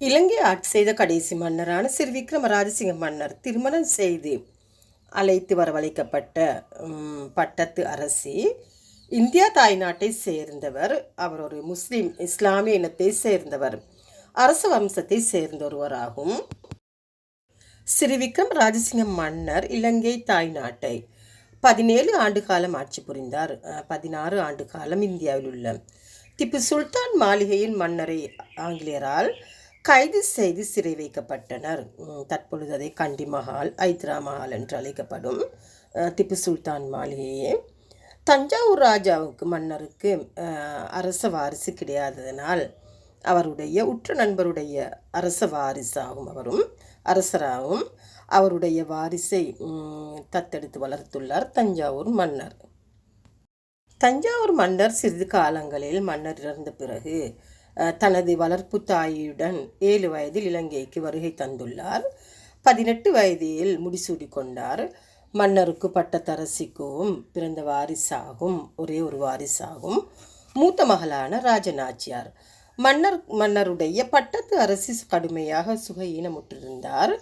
இலங்கை ஆட்சி செய்த கடைசி மன்னரான சிறு விக்ரம ராஜசிங்க மன்னர் திருமணம் செய்து அழைத்து வரவழைக்கப்பட்ட பட்டத்து அரசி இந்தியா தாய்நாட்டை சேர்ந்தவர். அவர் ஒரு முஸ்லீம் இஸ்லாமிய இனத்தை சேர்ந்தவர். அரச வம்சத்தை சேர்ந்த ஒருவராகும். ஸ்ரீ விக்ரம் ராஜசிங்க மன்னர் இலங்கை தாய்நாட்டை பதினேழு ஆண்டு காலம் ஆட்சி புரிந்தார். பதினாறு ஆண்டு காலம் இந்தியாவில் உள்ள. திப்பு சுல்தான் மாளிகையின் மன்னரை ஆங்கிலேயரால் கைது செய்து சிறை வைக்கப்பட்டனர் தற்பொழுது அதை கண்டி மஹால் ஐத்ரா மஹால் என்று அழைக்கப்படும் திப்பு சுல்தான் மாளிகையே. தஞ்சாவூர் ராஜாவுக்கு மன்னருக்கு அரச வாரிசு கிடையாததனால் அவருடைய உற்ற நண்பருடைய அரச வாரிசாகும் அவரும் அரசராகவும் அவருடைய வாரிசை தத்தெடுத்து வளர்த்துள்ளார் தஞ்சாவூர் மன்னர். தஞ்சாவூர் மன்னர் சிறிது காலங்களில் மன்னர் இறந்த பிறகு தனது வளர்ப்பு தாயுடன் ஏழு வயதில் இலங்கைக்கு வருகை தந்துள்ளார். பதினெட்டு வயதில் முடிசூடி கொண்டார். மன்னருக்கு பட்டத்தரசிக்கும் பிறந்த வாரிசாகும் ஒரே ஒரு வாரிசாகும். மூத்த மகளான ராஜநாச்சியார். மன்னர் மன்னருடைய பட்டத்து அரசி கடுமையாக சுகையீனமுற்றிருந்தார்.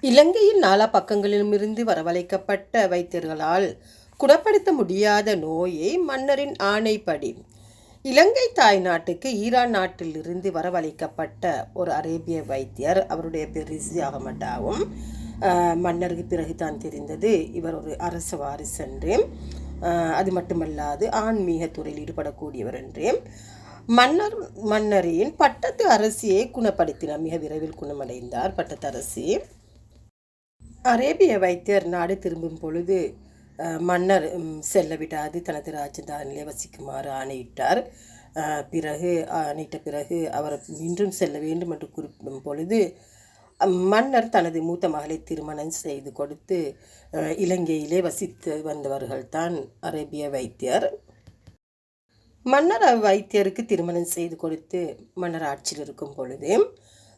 இலங்கையின் நாலா பக்கங்களிலுமிருந்து வரவழைக்கப்பட்ட வைத்தியர்களால் குணப்படுத்த முடியாத நோயை மன்னரின் ஆணைப்படி இலங்கை தாய் நாட்டுக்கு ஈரான் நாட்டிலிருந்து வரவழைக்கப்பட்ட ஒரு அரேபிய வைத்தியர். அவருடைய பேர் ரிஸி அகமடாவும் மன்னருக்கு பிறகு தான் தெரிந்தது. இவர் ஒரு அரச வாரிசு என்று அது மட்டுமல்லாது ஆன்மீக துறையில் ஈடுபடக்கூடியவர் என்று மன்னர் மன்னரின் பட்டத்து அரசியை குணப்படுத்தினார். மிக விரைவில் குணமடைந்தார் பட்டத்து அரசி. அரேபிய வைத்தியர் நாடு திரும்பும் பொழுது மன்னர் செல்ல விடாது தனது ராஜதானிலே வசிக்குமாறு ஆணையிட்டார். பிறகு ஆணையிட்ட பிறகு அவர் இன்றும் செல்ல வேண்டும் என்று குறிப்பிடும் பொழுது மன்னர் தனது மூத்த மகளை திருமணம் செய்து கொடுத்து இலங்கையிலே வசித்து வந்தவர்கள்தான் அரேபிய வைத்தியர். மன்னர் அவ்வைத்தியருக்கு திருமணம் செய்து கொடுத்து மன்னர் ஆட்சியில் இருக்கும் பொழுது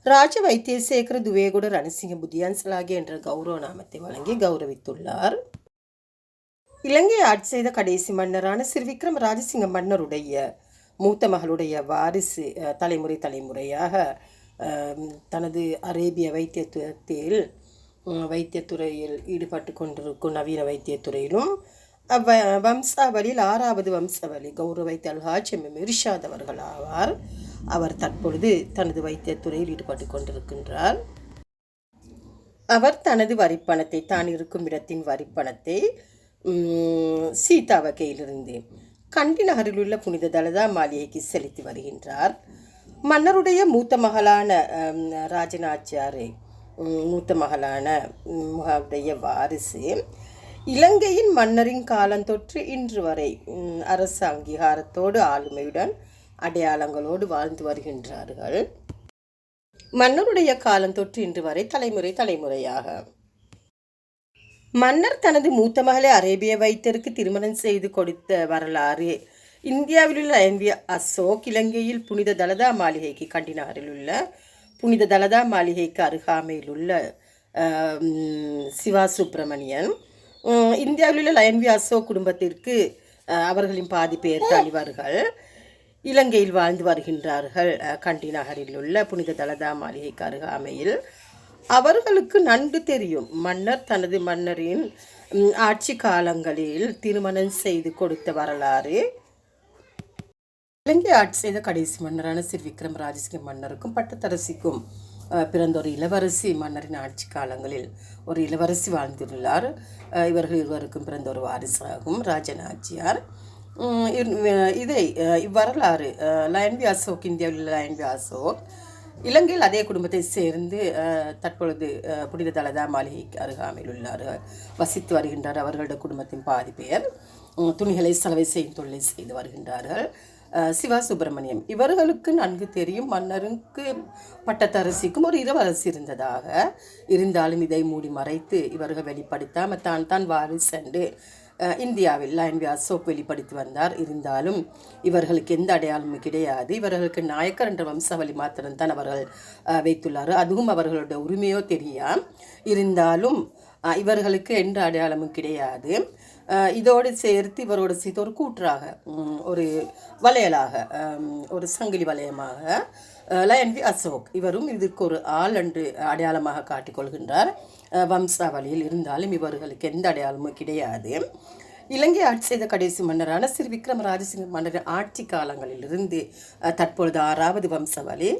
ராஜ வைத்தியசேகர துவேகுட ரணசிங்க புத்தியான்சலாகி என்ற கௌரவ நாமத்தை வழங்கி கௌரவித்துள்ளார். இலங்கை ஆட்சி செய்த கடைசி மன்னரான சிறு விக்ரம ராஜசிங்க மன்னருடைய மூத்த மகளுடைய வாரிசு தலைமுறை தலைமுறையாக தனது அரேபிய வைத்தியத்துவத்தில் வைத்தியத்துறையில் ஈடுபட்டு கொண்டிருக்கும் நவீன வைத்தியத்துறையிலும் அவ்வ வம்சாவளியில் ஆறாவது வம்சாவளி கௌரவ வைத்திய அல்ஹாஜ் எம். எம். அவர்கள் ஆவார். அவர் தற்பொழுது தனது வைத்தியத்துறையில் ஈடுபட்டு கொண்டிருக்கின்றார். அவர் தனது வரிப்பணத்தை தான் இருக்கும் இடத்தின் வரிப்பணத்தை சீதா வகையிலிருந்து கண்டி நகரில் உள்ள புனித தலதா மாளிகைக்கு செலுத்தி வருகின்றார். மன்னருடைய மூத்த மகளான உம், ராஜநாச்சியாரை மூத்த மகளான உம், வாரிசு இலங்கையின் மன்னரின் காலந்தொற்று இன்று வரை அரசு அங்கீகாரத்தோடு ஆளுமையுடன் அடையாளங்களோடு வாழ்ந்து வருகின்றார்கள். மன்னருடைய காலம் தொற்று இன்று வரை தலைமுறை தலைமுறையாக. மன்னர் தனது மூத்த மகளை அரேபிய வைத்தருக்கு திருமணம் செய்து கொடுத்த வரலாறு. இந்தியாவில் உள்ள ஐம்பிய அசோக் இலங்கையில் புனித தலதா மாளிகைக்கு கண்டினாரில் உள்ள புனித தலதா மாளிகைக்கு அருகாமையில் உள்ள சிவா சுப்பிரமணியன். இந்தியாவில் உள்ள லயன்வி அசோக் குடும்பத்திற்கு அவர்களின் பாதி பேர் தலைவர்கள் இலங்கையில் வாழ்ந்து வருகின்றார்கள் கண்டி நகரில் உள்ள புனித தலதா மாளிகைக்கு அருகாமையில். அவர்களுக்கு நன்கு தெரியும். மன்னர் தனது மன்னரின் ஆட்சி காலங்களில் திருமணம் செய்து கொடுத்த வரலாறு. இலங்கை ஆட்சி செய்த கடைசி மன்னரான சிறு விக்ரம் ராஜசிங்க மன்னருக்கும் பட்டத்தரசிக்கும் பிறந்த ஒரு இளவரசி மன்னரின் ஆட்சி காலங்களில் ஒரு இளவரசி வாழ்ந்துள்ளார். இவர்கள் இருவருக்கும் பிறந்த ஒரு வாரிசாகும் ராஜநாச்சியார். இதை இவ்வரலாறு லயன் லயன்வி அசோக் இந்தியாவில் லயன் வியாசோக் அசோக் இலங்கையில் அதே குடும்பத்தை சேர்ந்து தற்பொழுது புனித தலதா மாளிகைக்கு அருகாமையில் உள்ளார்கள். வசித்து வருகின்றார் அவர்களோட குடும்பத்தின் பாதி பேர். துணிகளை சலவை செய்யும் தொழிலை செய்து வருகின்றார்கள். சிவா சுப்பிரமணியம். இவர்களுக்கு நன்கு தெரியும் மன்னருக்கு பட்டத்தரசிக்கும் ஒரு இளவரசி இருந்ததாக. இருந்தாலும் இதை மூடி மறைத்து இவர்கள் வெளிப்படுத்தாமல் தான் தான் வாரி என்று இந்தியாவில் லைன்வி அசோக் வெளிப்படுத்தி வந்தார். இருந்தாலும் இவர்களுக்கு எந்த அடையாளமும் கிடையாது. இவர்களுக்கு நாயக்கர் என்ற வம்சாவளி மாத்திரம்தான் அவர்கள் வைத்துள்ளார் அதுவும் அவர்களுடைய உரிமையோ தெரியா இருந்தாலும் இவர்களுக்கு எந்த அடையாளமும் கிடையாது. இதோடு சேர்த்து இவரோடு சேர்த்து ஒரு கூற்றாக ஒரு வளையலாக ஒரு சங்கிலி வளையமாக லயன் வி அசோக். இவரும் இதுக்கு ஒரு ஆள் என்று அடையாளமாக காட்டிக்கொள்கின்றார் வம்சாவளியில் இருந்தாலும் இவர்களுக்கு எந்த அடையாளமும் கிடையாது. இலங்கை ஆட்சி செய்த கடைசி மன்னரான ஸ்ரீ விக்ரம ராஜசிங்க மன்னரின் ஆட்சி காலங்களிலிருந்து தற்பொழுது ஆறாவது வம்சவழி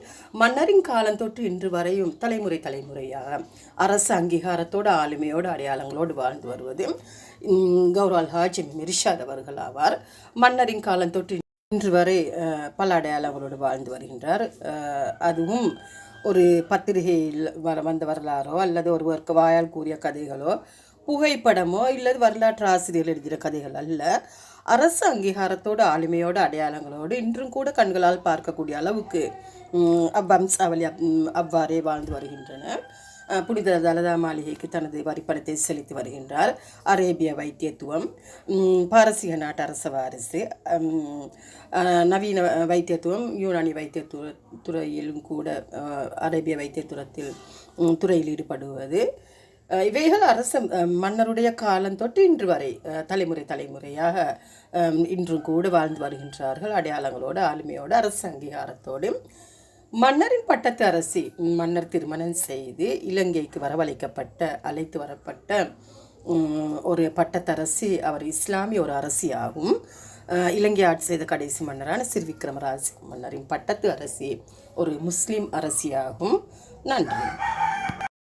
மன்னரின் காலம் தொற்று இன்று வரையும் தலைமுறை தலைமுறையாக அரசு அங்கீகாரத்தோடு ஆளுமையோடு அடையாளங்களோடு வாழ்ந்து வருவது கௌரால் கௌரவ் ஹாஜி மிர்ஷாத் அவர்கள் ஆவார். மன்னரின் காலம் தொற்று இன்று வரை பல அடையாளங்களோடு வாழ்ந்து வருகின்றார். அதுவும் ஒரு பத்திரிகையில் வர வந்த வரலாறோ அல்லது ஒருவருக்கு வாயால் கூறிய கதைகளோ புகைப்படமோ இல்லது வரலாற்று ஆசிரியர் எழுதிய கதைகள் அல்ல. அரசு அங்கீகாரத்தோடு ஆளுமையோடு அடையாளங்களோடு இன்றும் கூட கண்களால் பார்க்கக்கூடிய அளவுக்கு அவ்வம்சாவளி அப்- அவ்வாறே வாழ்ந்து வருகின்றன. புனித தலதா மாளிகைக்கு தனது வரிப்பணத்தை செலுத்தி வருகின்றார். அரேபிய வைத்தியத்துவம் பாரசீக நாட்டு அரச வாரிசு நவீன வைத்தியத்துவம் யூனானி வைத்தியத்துவ துறையிலும் கூட அரேபிய வைத்தியத்துவத்தில் துறையில் ஈடுபடுவது. இவைகள் அரச மன்னருடைய காலம் தொட்டு இன்று வரை தலைமுறை தலைமுறையாக இன்றும் கூட வாழ்ந்து வருகின்றார்கள். அடையாளங்களோடு ஆளுமையோடு அரசு அங்கீகாரத்தோடு மன்னரின் பட்டத்து அரசி மன்னர் திருமணம் செய்து இலங்கைக்கு வரவழைக்கப்பட்ட அழைத்து வரப்பட்ட ஒரு பட்டத்தரசி அவர் இஸ்லாமிய ஒரு அரசி ஆகும் இலங்கை ஆட்சி செய்த கடைசி மன்னரான சிறு விக்ரமராஜ் மன்னரின் பட்டத்து அரசி ஒரு முஸ்லீம் அரசியாகும். நன்றி.